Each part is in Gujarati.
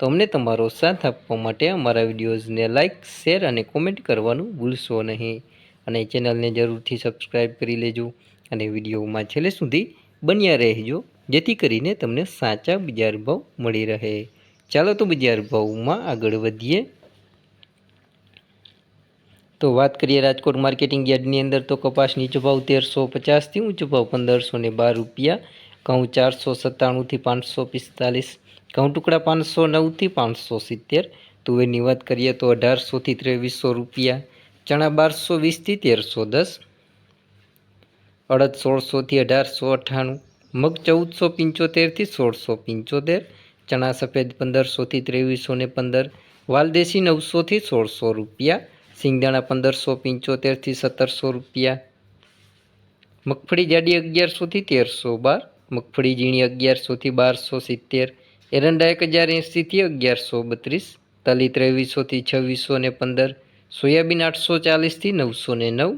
તો અમને તમારો સાથ આપવા માટે અમારા વિડીયોઝને લાઇક શેર અને કોમેન્ટ કરવાનું ભૂલશો નહીં. અને ચેનલને જરૂરથી સબસ્ક્રાઈબ કરી લેજો અને વિડીયોમાં છેલ્લે સુધી બન્યા રહેજો, જેથી કરીને તમને સાચા બજાર ભાવ મળી રહે. ચાલો તો બજાર ભાવમાં આગળ વધીએ. તો વાત કરીએ રાજકોટ માર્કેટિંગ યાર્ડની અંદર તો કપાસ નીચો ભાવ તેરસો પચાસથી ઊંચો ભાવ પંદરસો ને બાર રૂપિયા, ઘઉં ચારસો સત્તાણુંથી પાંચસો પિસ્તાલીસ ઘઉં ટુકડા પાંચસો નવથી પાંચસો સિત્તેર. તુવેરની વાત કરીએ તો અઢારસોથી ત્રેવીસો રૂપિયા. ચણા બારસો વીસથી તેરસો દસ. અડદ સોળસોથી અઢારસો અઠ્ઠાણું. મગ ચૌદસો પંચોતેરથી સોળસો પંચોતેર. ચણા સફેદ પંદરસોથી ત્રેવીસો ને પંદર. વાલદેશી નવસોથી સોળસો રૂપિયા. સિંગદાણા પંદરસો પંચોતેરથી સત્તરસો રૂપિયા. મગફળી જાડી અગિયારસોથી તેરસો બાર. મગફળી ઝીણી અગિયારસોથી બારસો સિત્તેર. એરંડા એક હજાર એંસીથી અગિયારસો બત્રીસ, તલી ત્રેવીસોથી છવ્વીસો ને પંદર, સોયાબીન આઠસો ચાલીસથી નવસો ને નવ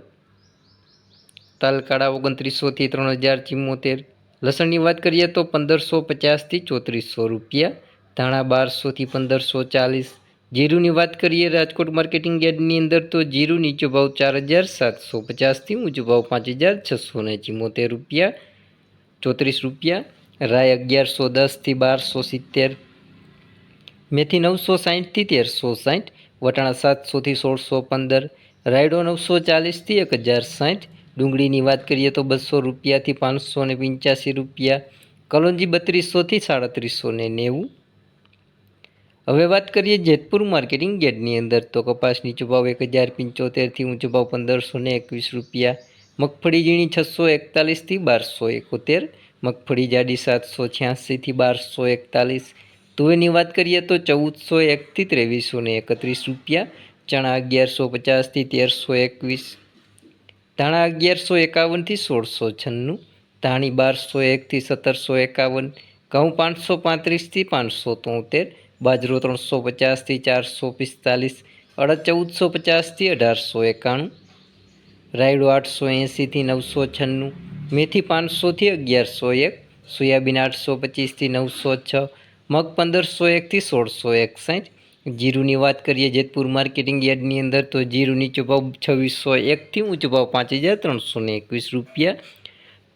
તલ કાળા ઓગણત્રીસોથી ત્રણ હજાર ચિમ્મોતેર લસણની વાત કરીએ તો પંદરસો પચાસથી ચોત્રીસો રૂપિયા, ધાણા બારસોથી પંદરસો ચાલીસ, જીરુની વાત કરીએ રાજકોટ માર્કેટિંગ યાર્ડની અંદર તો જીરું નીચો ભાવ ચાર હજાર સાતસો પચાસથી ઊંચો ભાવ પાંચ હજાર છસો ને ચિમ્મોતેર રૂપિયા, ચોત્રીસ રૂપિયા રાય અગિયારસો દસથી બારસો સિત્તેર, મેથી નવસો સાહીઠથી તેરસો સાહીઠ વટાણા સાતસોથી સોળસો પંદર, રાયડો નવસો ચાલીસથી એક હજાર સાહીઠ ડુંગળીની વાત કરીએ તો બસો રૂપિયાથી પાંચસો ને પંચ્યાસી રૂપિયા, કલોંજી બત્રીસોથી સાડત્રીસો ને નેવું. હવે વાત કરીએ જેતપુર માર્કેટિંગ ગેટની અંદર તો કપાસ નીચો ભાવ એક હજાર પંચોતેરથી ઊંચો ભાવ પંદરસો ને એકવીસ રૂપિયા, મગફળી ઝીણી છસો એકતાલીસથી બારસો એકોતેર મગફળી જાડી સાતસો છ્યાસીથી બારસો એકતાલીસ. તુવેરની વાત કરીએ તો ચૌદસો એકથી ત્રેવીસો ને એકત્રીસ રૂપિયા, ચણા અગિયારસો પચાસથી તેરસો એકવીસ, ધાણા અગિયારસો એકાવનથી સોળસો છન્નું, ધાણી બારસો એકથી સત્તરસો એકાવન, ઘઉં પાંચસો પાંત્રીસથી પાંચસો તોતેર, બાજરો ત્રણસો પચાસથી ચારસો પિસ્તાલીસ, અડદ ચૌદસો પચાસથી અઢારસો એકાણું રાયડો આઠસો એંસીથી નવસો છન્નું, મેથી પાંચસોથી અગિયારસો એક, સોયાબીન આઠસો પચીસથી નવસો છ, મગ પંદરસો એકથી સોળસો એકસાઠ. જીરુની વાત કરીએ જેતપુર માર્કેટિંગ યાર્ડની અંદર તો જીરું નીચો ભાવ છવ્વીસો એકથી ઊંચો ભાવ પાંચ હજાર ત્રણસો એકવીસ રૂપિયા.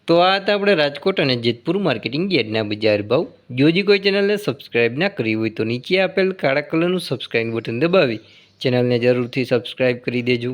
તો આ હતા આપણે રાજકોટ અને જેતપુર માર્કેટિંગ યાર્ડના બજાર ભાવ. જો હજી કોઈ ચેનલને સબસ્ક્રાઈબ ના કરી હોય તો નીચે આપેલ કાળા કલરનું સબસ્ક્રાઇબ બટન દબાવી. ચેનલને જરૂરથી સબસ્ક્રાઈબ કરી દેજો.